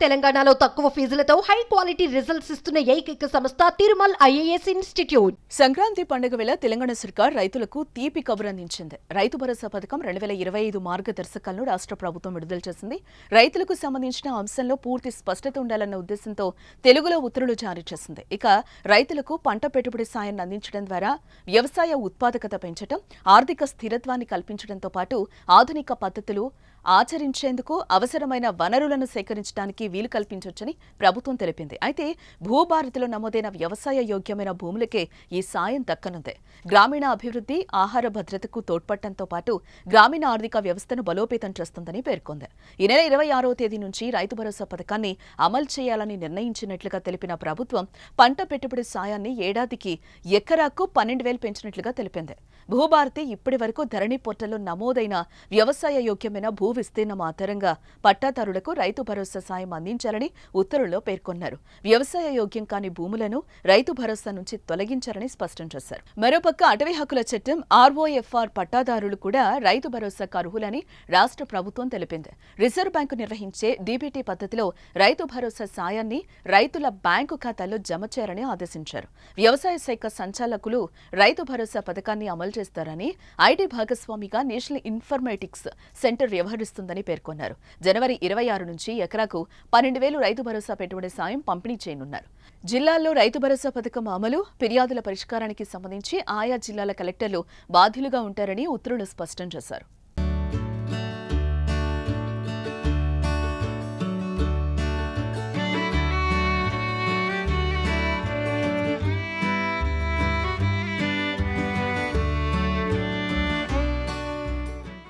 తెలంగాణలో తక్కువ ఫీజులతో high quality results ఇస్తున్న ఏకైక సంస్థ తిరుమల్ ఐఏఎస్ ఇన్స్టిట్యూట్. సంక్రాంతి పండుగ వేళ తెలంగాణ సర్కార్ రైతులకు తీపి కబురు అందించింది. రైతు భరోసా పథకం రెండు వేల ఇరవై ఐదు మార్గదర్శకాలను రాష్ట్ర ప్రభుత్వం విడుదల చేసింది. రైతులకు సంబంధించిన అంశంలో పూర్తి స్పష్టత ఉండాలన్న ఉద్దేశంతో తెలుగులో ఉత్తర్వులు జారీ చేసింది. ఇక రైతులకు పంట పెట్టుబడి సాయాన్ని అందించడం ద్వారా వ్యవసాయ ఉత్పాదకత పెంచడం ఆర్థిక స్థిరత్వాన్ని కల్పించడంతో పాటు ఆధునిక పద్ధతులు ఆచరించేందుకు అవసరమైన వనరులను సేకరించడానికి వీలు కల్పించొచ్చని ప్రభుత్వం తెలిపింది. అయితే భూభారతిలో నమోదైన వ్యవసాయ యోగ్యమైన భూములకే ఈ సాయం దక్కనుంది. గ్రామీణ అభివృద్ధి ఆహార భద్రతకు తోడ్పడటంతో పాటు గ్రామీణ ఆర్థిక వ్యవస్థను బలోపేతం చేస్తుందని పేర్కొంది. ఈ నెల ఇరవై ఆరో తేదీ నుంచి రైతు భరోసా పథకాన్ని అమలు చేయాలని నిర్ణయించినట్లుగా తెలిపిన ప్రభుత్వం పంట పెట్టుబడి సాయాన్ని ఏడాదికి ఎకరాకు పన్నెండు వేలు పెంచినట్లుగా తెలిపింది. భూభారతి ఇప్పటి వరకు ధరణి పోర్టల్లో నమోదైన వ్యవసాయ యోగ్యమైన భూ విస్తీర్ణం ఆధారంగా పట్టాదారులకు రైతు భరోసా సాయం అందించాలని ఉత్తర్వుల్లో పేర్కొన్నారు. వ్యవసాయ యోగ్యం కాని భూములను రైతు భరోసా నుంచి తొలగించారని స్పష్టం చేశారు. మరోపక్క అటవీ హక్కుల చట్టం ఆర్ఓఎఫ్ఆర్ పట్టాదారులు కూడా రైతు భరోసాకు అర్హులని రాష్ట్ర ప్రభుత్వం తెలిపింది. రిజర్వ్ బ్యాంకు నిర్వహించే డీబీటీ పద్ధతిలో రైతు భరోసా సాయాన్ని రైతుల బ్యాంకు ఖాతాల్లో జమ చేయాలని ఆదేశించారు. వ్యవసాయ శాఖ సంచాలకులు రైతు భరోసా పథకాన్ని అమలు అమలు చేస్తారని ఐటీ భాగస్వామిగా నేషనల్ ఇన్ఫర్మేటిక్స్ సెంటర్ వ్యవహరిస్తుందని పేర్కొన్నారు. జనవరి ఇరవై ఆరు నుంచి ఎకరాకు పన్నెండు వేలు రైతు భరోసా పెట్టుబడి సాయం పంపిణీ చేయనున్నారు. జిల్లాల్లో రైతు భరోసా పథకం అమలు ఫిర్యాదుల పరిష్కారానికి సంబంధించి ఆయా జిల్లాల కలెక్టర్లు బాధ్యులుగా ఉంటారని ఉత్తర్వులు స్పష్టం చేశారు.